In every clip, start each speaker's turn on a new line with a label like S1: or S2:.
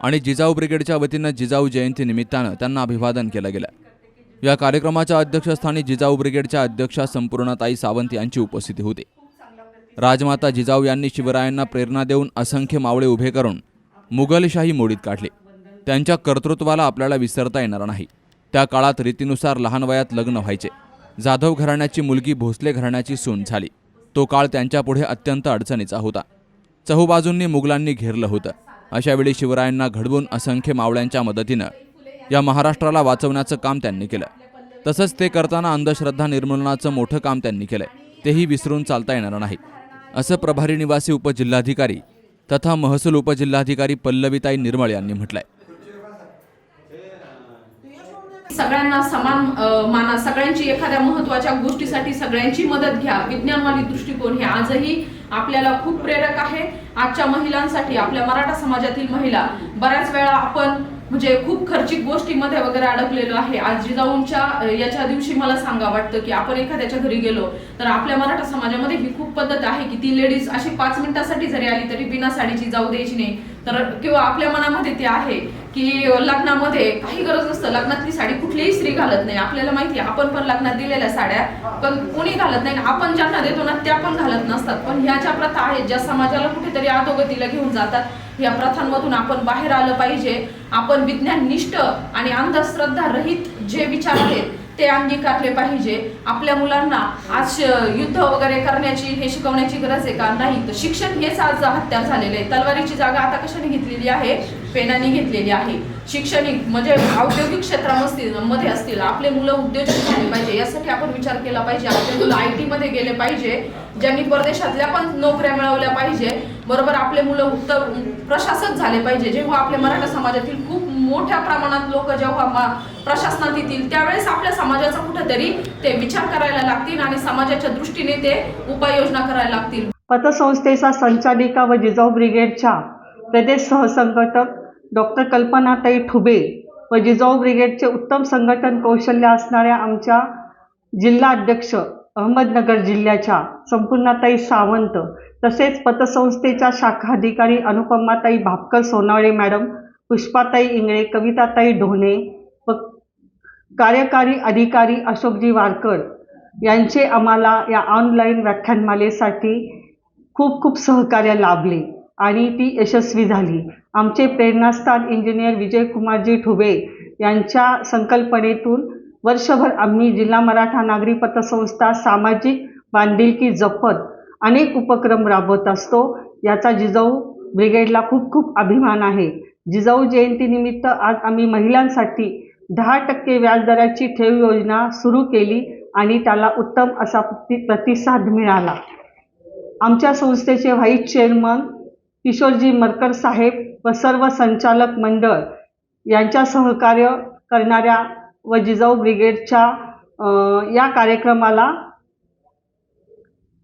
S1: आणि जिजाऊ ब्रिगेडच्या वतीनं जिजाऊ जयंती निमित्तानं त्यांना अभिवादन केलं गेलं. या कार्यक्रमाच्या अध्यक्षस्थानी जिजाऊ ब्रिगेडच्या अध्यक्षा संपूर्णताई सावंत यांची उपस्थिती होती. राजमाता जिजाऊ यांनी शिवरायांना प्रेरणा देऊन असंख्य मावळे उभे करून मुघलशाही मोडीत काढली. त्यांच्या कर्तृत्वाला आपल्याला विसरता येणार नाही. त्या काळात रीतीनुसार लहान वयात लग्न व्हायचे. जाधव घराण्याची मुलगी भोसले घराण्याची सून झाली. तो काळ त्यांच्यापुढे अत्यंत अडचणीचा होता. चहूबाजूंनी मुघलांनी घेरलं होतं. अशावेळी शिवरायांना घडवून असंख्य मावळ्यांच्या मदतीनं या महाराष्ट्राला वाचवण्याचं काम त्यांनी केलं. तसंच ते करताना अंधश्रद्धा निर्मूलनाचं मोठं काम त्यांनी केलंय. तेही विसरून चालता येणार नाही. असं प्रभारी निवासी उपजिल्हाधिकारी तथा महसूल उपजिल्हाधिकारी पल्लवीताई निर्मळ यांनी म्हटलंय.
S2: सगळ्यांना समान माना सगळ्यांची एखाद्या महत्त्वाच्या गोष्टीसाठी सगळ्यांची मदत घ्या. विज्ञानवादी दृष्टिकोन हे आजही आपल्याला खूप प्रेरक आहे. आजच्या महिलांसाठी आपल्या मराठा समाजातील महिला बऱ्याच वेळा आपण म्हणजे खूप खर्चिक गोष्टीमध्ये वगैरे अडकलेलो आहे. आज जिजाऊंच्या याच्या दिवशी मला सांगा वाटतं की आपण एखाद्याच्या घरी गेलो तर आपल्या मराठा समाजामध्ये ही खूप पद्धत आहे की ती लेडीज अशी पाच मिनिटासाठी जरी आली तरी बिना साडीची जाऊ द्यायची नाही. तर किंवा आपल्या मनामध्ये ते आहे. की लग्नामध्ये काही गरज नसतं. लग्नातली साडी कुठलीही स्त्री घालत नाही. आपल्याला माहिती आपण पण लग्नात दिलेल्या साड्या पण कोणी घालत नाही. आपण ज्यांना देतो ना त्या पण घालत नसतात. पण ह्या ज्या प्रथा आहेत ज्या समाजाला कुठेतरी अधोगतीला घेऊन जातात. या प्रथांमधून आपण बाहेर आलं पाहिजे. आपण विज्ञाननिष्ठ आणि अंधश्रद्धा रहित जे विचार आहेत ते अंगीकारले पाहिजे. आपल्या मुलांना आज युद्ध वगैरे करण्याची हे शिकवण्याची गरज आहे का? नाही. तर शिक्षण हेच आज हत्या झालेलं आहे. तलवारीची जागा आता कशाने घेतलेली आहे? पेनाने घेतलेली आहे. शैक्षणिक म्हणजे औद्योगिक क्षेत्रामध्ये मध्ये असतील आपले मुलं उद्योजक झाले पाहिजे यासाठी आपण विचार केला पाहिजे. आपले मुलं आय टी मध्ये गेले पाहिजे ज्यांनी परदेशातल्या पण नोकऱ्या मिळवल्या पाहिजे. बरोबर आपले मुलं उत्तर प्रशासक झाले पाहिजे. जेव्हा आपल्या मराठा समाजातील खूप मोठ्या प्रमाणात लोक जेव्हा प्रशासनात येतील त्यावेळेस आपल्या समाजाचा कुठेतरी ते विचार करायला लागतील आणि समाजाच्या दृष्टीने ते उपाययोजना करायला लागतील.
S3: पतसंस्थेचा संचालिका व जिजाऊ ब्रिगेडच्या प्रदेश सहसंघटक डॉक्टर कल्पनाताई ठुबे व जिजाऊ ब्रिगेडचे उत्तम संघटन कौशल्य असणाऱ्या आमच्या जिल्हा अध्यक्ष अहमदनगर जिल्ह्याच्या संपूर्णताई सावंत तसेच पतसंस्थेच्या शाखा अधिकारी अनुपमाताई भापकर सोनावळे मॅडम पुष्पाताई इंगळे कविताताई ढोणे व कार्यकारी अधिकारी अशोकजी वारकर यांचे आम्हाला या ऑनलाईन व्याख्यानमालेसाठी खूप खूप सहकार्य लाभले. आणि ती यशस्वी झाली. आमचे प्रेरणास्थान इंजिनियर विजयकुमारजी ठुबे यांच्या संकल्पनेतून वर्षभर आम्ही जिल्हा मराठा नागरी पतसंस्था सामाजिक बांधिलकी जपत अनेक उपक्रम राबवत असतो. याचा जिजाऊ ब्रिगेडला खूप खूप अभिमान आहे. जिजाऊ जयंतीनिमित्त आज आम्ही महिलांसाठी दहा टक्के व्याजदराची ठेव योजना सुरू केली आणि त्याला उत्तम असा प्रतिसाद मिळाला. आमच्या संस्थेचे व्हाईस चेअरमन किशोरजी मरकर साहेब व सर्व संचालक मंडळ यांच्या सहकार्य करणाऱ्या व जिजाऊ ब्रिगेडच्या या कार्यक्रमाला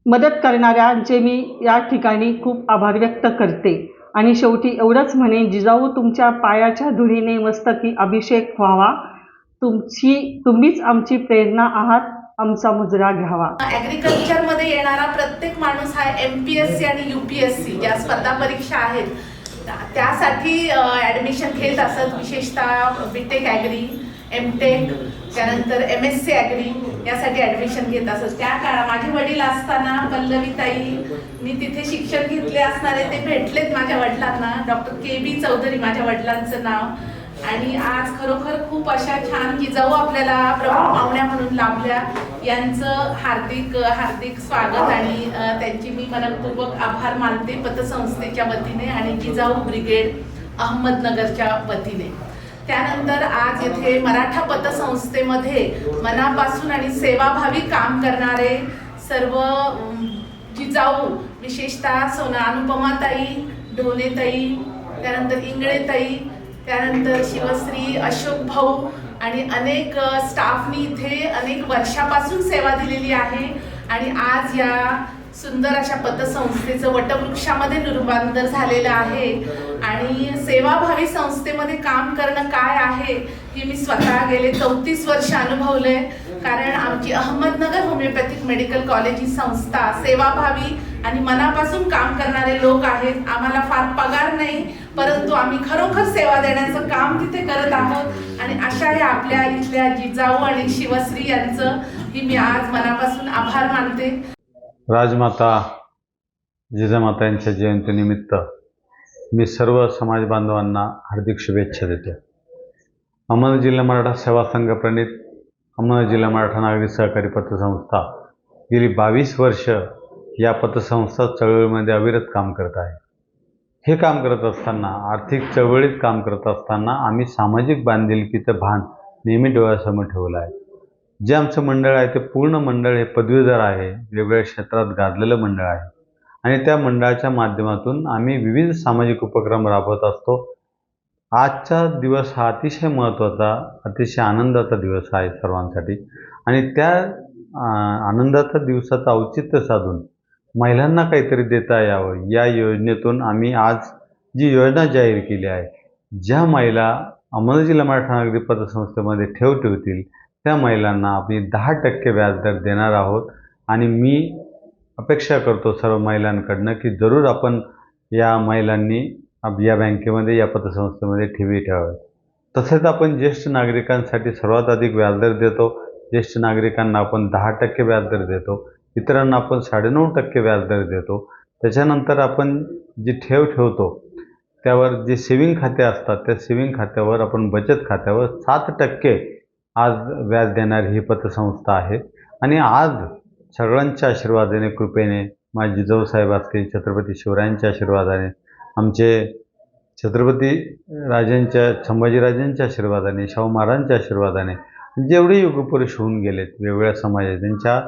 S3: मदत करणाऱ्यांचे मी या ठिकाणी खूप आभार व्यक्त करते. आणि शेवटी एवढंच म्हणेन जिजाऊ तुमच्या पायाच्या धुळीने मस्तकी अभिषेक व्हावा. तुमची तुम्हीच आमची प्रेरणा आहात. आमचा मुजरा घ्यावा.
S4: ऍग्रिकल्चरमध्ये येणारा प्रत्येक माणूस हा एम पी एस सी आणि युपीएससी या ज्या स्पर्धा परीक्षा आहेत त्यासाठी ऍडमिशन घेत असत. विशेषतः बीटेक ॲग्री एम टेक त्यानंतर एम एस सी ॲग्री यासाठी ऍडमिशन घेत असत. त्या काळात माझे वडील असताना पल्लवीताई मी तिथे शिक्षण घेतले असणारे ते भेटलेत माझ्या वडिलांना. डॉक्टर के बी चौधरी माझ्या वडिलांचं नाव. आणि आज खरोखर खूप अशा छान की जाऊ आपल्याला पाहुण्या म्हणून लाभल्या. यांचं हार्दिक हार्दिक स्वागत आणि त्यांची मी मनपूर्वक आभार मानते पतसंस्थेच्या वतीने आणि जिजाऊ ब्रिगेड अहमदनगरच्या वतीने. त्यानंतर आज येथे मराठा पतसंस्थेमध्ये मनापासून आणि सेवाभावी काम करणारे सर्व जिजाऊ विशेषतः सोना अनुपमाताई ढोणेताई त्यानंतर इंगळेताई त्यानंतर शिवश्री अशोक भाऊ आणि अनेक स्टाफनी इथे अनेक वर्षापासून सेवा दिलेली आहे. आणि आज या सुंदर अशा पतसंस्थेचं वटवृक्षामध्ये रूपांतर झालेलं आहे. आणि सेवाभावी संस्थेमध्ये काम करणं काय आहे हे मी स्वतः गेले चौतीस वर्ष अनुभवलंय. कारण आमची अहमदनगर होमिओपॅथिक मेडिकल कॉलेज ही संस्था सेवाभावी आणि मनापासून काम करणारे लोक आहेत. आम्हाला फार पगार नाही परंतु आम्ही खरोखर सेवा देण्याचं काम तिथे करत आहोत. आणि अशा या आपल्या इथल्या जिजाऊ आणि शिवश्री यांचं ही मी आज मनापासून आभार मानते.
S5: राजमाता जिजामाता यांच्या जयंतीनिमित्त मी सर्व समाज बांधवांना हार्दिक शुभेच्छा देतो. अमर जिल्हा मराठा सेवा संघ प्रणित अमर जिल्हा मराठा नागरिक सहकारी पतसंस्था गेली बावीस वर्ष या पतसंस्था चळवळीमध्ये अविरत काम करत आहे. हे काम करत असताना आर्थिक चळवळीत काम करत असताना आम्ही सामाजिक बांधिलकीचं भान नेहमी डोळ्यासमोर ठेवलं आहे. जे आमचं मंडळ आहे ते पूर्ण मंडळ हे पदवीधर आहे वेगवेगळ्या क्षेत्रात गाजलेलं मंडळ आहे. आणि त्या मंडळाच्या माध्यमातून आम्ही विविध सामाजिक उपक्रम राबवत असतो. आजचा दिवस हा अतिशय महत्त्वाचा अतिशय आनंदाचा दिवस आहे सर्वांसाठी. आणि त्या आनंदाचा आनंदाच्या दिवसाचं औचित्य साधून महिलांना काहीतरी देता यावं. या योजनेतून आम्ही आज जी योजना जाहीर केली आहे ज्या महिला अहमदनगर जिल्हा मराठा नागरिक पतसंस्थेमध्ये ठेव ठेवतील त्या महिलांना आम्ही दहा टक्के व्याजदर देणार आहोत. आणि मी अपेक्षा करतो सर्व महिलांकडनं की जरूर आपण या महिलांनी या बँकेमध्ये या पतसंस्थेमध्ये ठेवी ठेवाव्यात तसेच आपण ज्येष्ठ नागरिकांसाठी सर्वात अधिक व्याजदर देतो. ज्येष्ठ नागरिकांना आपण दहा टक्के व्याजदर देतो. इतरांना आपण साडेनऊ टक्के व्याजदर देतो. त्याच्यानंतर आपण जी ठेव ठेवतो त्यावर जे सेविंग खाते असतात त्या सेविंग खात्यावर आपण बचत खात्यावर सात टक्के आज व्याज देणारी ही पतसंस्था आहे. आणि आज सगळ्यांच्या आशीर्वादाने कृपेने माझे जिजाऊसाहेब असतील छत्रपती शिवरायांच्या आशीर्वादाने आमचे छत्रपती राजांच्या संभाजीराजांच्या आशीर्वादाने शाहू महाराजांच्या आशीर्वादाने जेवढे युगपुरुष होऊन गेलेत वेगवेगळ्या समाजात त्यांच्या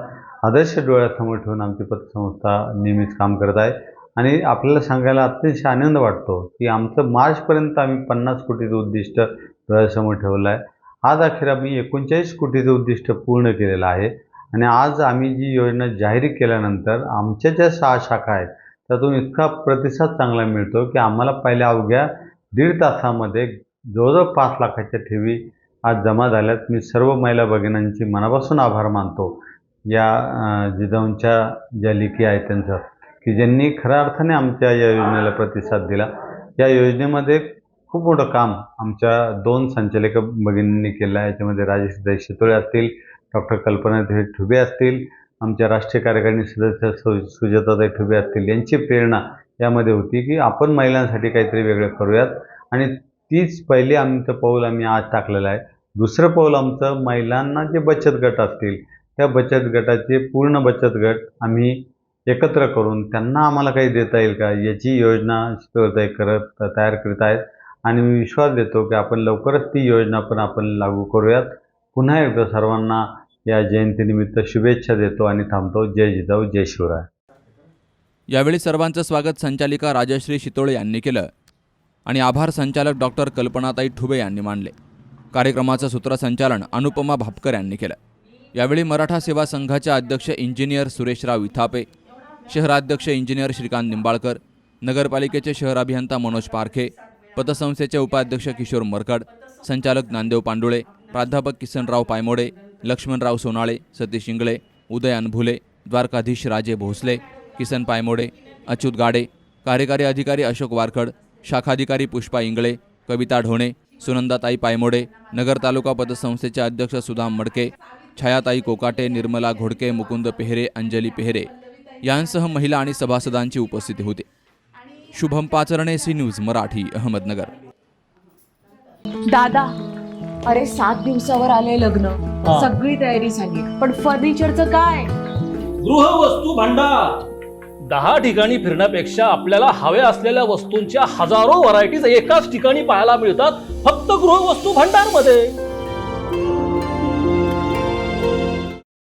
S5: आदर्श डोळ्यासमोर ठेवून आमची पतसंस्था नेहमीच काम करत आहे. आणि आपल्याला सांगायला अतिशय आनंद वाटतो की आमचं मार्चपर्यंत आम्ही पन्नास कोटीचं उद्दिष्ट डोळ्यासमोर ठेवलं आहे. आज अखेर आम्ही एकोणचाळीस कोटीचं उद्दिष्ट पूर्ण केलेलं आहे. आणि आज आम्ही जी योजना जाहीर केल्यानंतर आमच्या ज्या सहा शाखा आहेत त्यातून इतका प्रतिसाद चांगला मिळतो की आम्हाला पहिल्या अवघ्या दीड तासामध्ये जवळजवळ पाच लाखाच्या ठेवी आज जमा झाल्यात. मी सर्व महिला भगिनींची मनापासून आभार मानतो. या जिजाऊंच्या ज्या लेखी आहेत त्यांचं की ज्यांनी खऱ्या अर्थाने आमच्या या योजनेला प्रतिसाद दिला. या योजनेमध्ये खूप मोठं काम आमच्या दोन संचालक भगिनींनी केलं आहे. याच्यामध्ये राजेश दाई शितोळे असतील डॉक्टर कल्पना ठुबे असतील आमच्या राष्ट्रीय कार्यकारिणी सदस्य सु सुजाताताई ठुबे असतील यांची प्रेरणा यामध्ये होती की आपण महिलांसाठी काहीतरी वेगळं करूयात. आणि तीच पहिली आमचं पाऊल आम्ही आज टाकलेलं आहे. दुसरं पाऊल आमचं महिलांना जे बचत गट असतील त्या बचत गटाचे पूर्ण बचत गट आम्ही एकत्र करून त्यांना आम्हाला काही देता येईल का याची योजना शितोळताई करत तयार करीत आहेत. आणि मी विश्वास देतो की आपण लवकरच ती योजना पण आपण लागू करूयात. पुन्हा एकदा सर्वांना या जयंतीनिमित्त शुभेच्छा देतो आणि थांबतो. जय जिजाऊ जय शिवराय.
S1: यावेळी सर्वांचं स्वागत संचालिका राजश्री शितोळे यांनी केलं. आणि आभार संचालक डॉक्टर कल्पनाताई ठुबे यांनी मानले. कार्यक्रमाचं सूत्रसंचालन अनुपमा भापकर यांनी केलं. यावेळी मराठा सेवा संघाच्या अध्यक्ष इंजिनियर सुरेशराव विथापे शहराध्यक्ष इंजिनियर श्रीकांत निंबाळकर नगरपालिकेचे शहर अभियंता मनोज पारखे पतसंस्थेचे उपाध्यक्ष किशोर मरकड संचालक नांदेव पांडुळे प्राध्यापक किसनराव पायमोडे लक्ष्मणराव सोनाळे सतीश इंगळे उदय अनभुले द्वारकाधीश राजे भोसले किसन पायमोडे अच्युत गाडे कार्यकारी अधिकारी अशोक वारखड शाखाधिकारी पुष्पा इंगळे कविता ढोणे सुनंदाताई पायमोडे नगर तालुका पतसंस्थेचे अध्यक्ष सुदाम मडके छायाताई कोकाटे निर्मला घोडके मुकुंद पेहरे अंजली पेहरे यांसह महिला आणि सभासदांची उपस्थिती होती. Shubham Pacharne C news Marathi Ahmednagar.
S6: दादा अरे सात दिवसावर आले लग्न. सगळी तयारी झाली. पण फर्निचरचं काय?
S7: गृहवस्तू भांडार. दहा ठिकाणी फिरण्यापेक्षा आपल्याला हव्या असलेल्या वस्तूंच्या हजारो व्हरायटीज एकाच ठिकाणी पाहायला मिळतात फक्त गृहवस्तू भांडारमध्ये